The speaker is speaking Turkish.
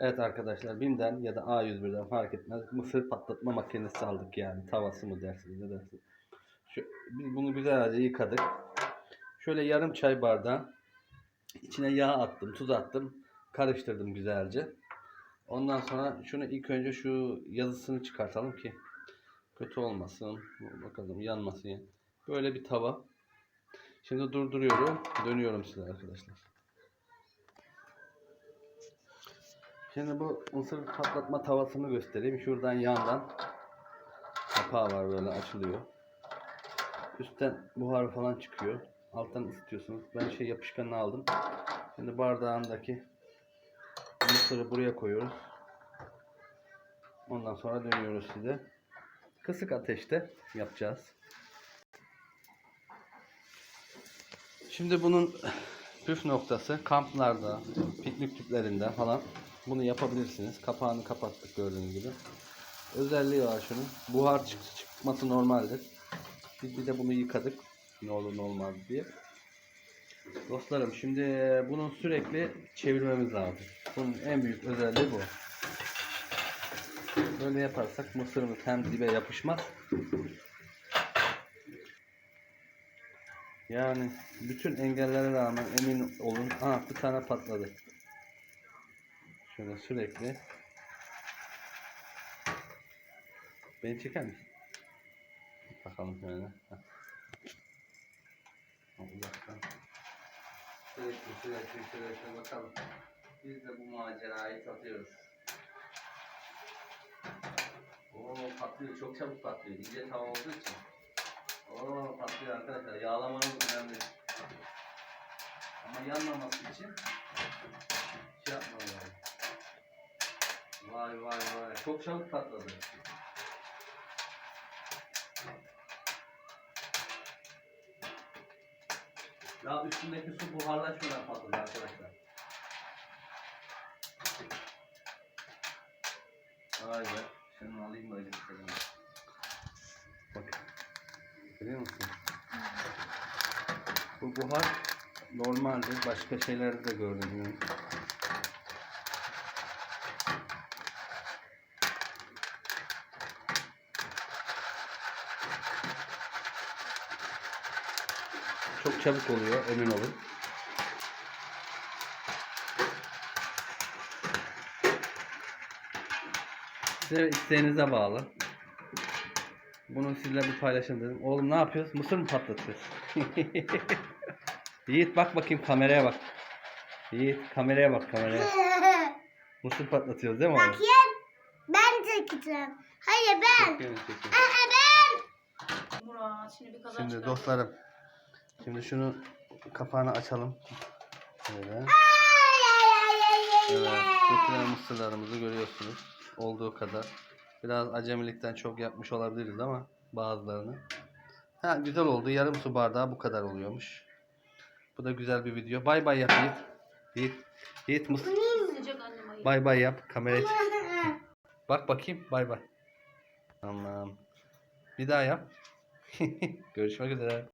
Evet arkadaşlar BİM'den ya da A101'den fark etmez. Mısır patlatma makinesi aldık yani. Tavası mı dersiniz ne dersiniz. Şu, biz bunu güzelce yıkadık. Şöyle yarım çay bardağı içine yağ attım, tuz attım. Karıştırdım güzelce. Ondan sonra şunu ilk önce şu yazısını çıkartalım ki kötü olmasın. Bakalım yanmasın ya. Böyle bir tava. Şimdi durduruyorum. Dönüyorum size arkadaşlar. Şimdi bu mısır patlatma tavasını göstereyim. Şuradan yandan kapağı var böyle açılıyor. Üstten buhar falan çıkıyor. Alttan ısıtıyorsunuz. Ben şey yapışkanını aldım. Şimdi bardağındaki mısırı buraya koyuyoruz. Ondan sonra dönüyoruz size. Kısık ateşte yapacağız. Şimdi bunun püf noktası kamplarda, piknik tüplerinde falan bunu yapabilirsiniz. Kapağını kapattık gördüğünüz gibi. Özelliği var şunun. Buhar çık çıkması normaldir. Biz bir de bunu yıkadık. Ne olur ne olmaz diye. Dostlarım şimdi bunu sürekli çevirmemiz lazım. Bunun en büyük özelliği bu. Böyle yaparsak mısırımız hem dibe yapışmaz. Yani bütün engellere rağmen emin olun. Aa bir tane patladı. Şöyle sürekli. Beni çeker misin? Bakalım şöyle. Uzaktan. Sürekli sürekli sürekli bakalım. Biz de bu macerayı tatıyoruz. Oo patlıyor çok çabuk patlıyor. İnce tava olduğu için. Oo patlıyor arkadaşlar. Yağlamanız önemli. Ama yanmaması için şey yapmam lazım. Vay vay vay. Çok çabuk patladı. Ya üstündeki su buharlaşmadan patladı arkadaşlar. Vay be. Şunu alayım böyle bir şey. Bak. Görüyor musun? Bu buhar normaldir. Başka şeylerde de gördüm. Çok çabuk oluyor emin olun. Size isteğinize bağlı. Bunu sizlerle bir paylaşın dedim. Oğlum ne yapıyoruz? Mısır mı patlatıyoruz? Yiğit bak bakayım kameraya bak. Yiğit kameraya bak kameraya. Mısır patlatıyoruz değil mi oğlum? Bakayım. Ben çekeceğim. Hayır ben. Çekiyorum, çekiyorum. Aa, ben. Murat şimdi bir kazan Şimdi çıkar. dostlarım. Şimdi şunu kapağını açalım. Böyle. Evet, dökülen mısırlarımızı görüyorsunuz. Olduğu kadar. Biraz acemilikten çok yapmış olabiliriz ama bazılarını. Ha güzel oldu. Yarım su bardağı bu kadar oluyormuş. Bu da güzel bir video. Bay bay yap Yiğit. Yiğit. Yiğit mısır. Bay bay yap. Kameraya çık. Bak bakayım. Bay bay. Tamam. Bir daha yap. Görüşmek üzere.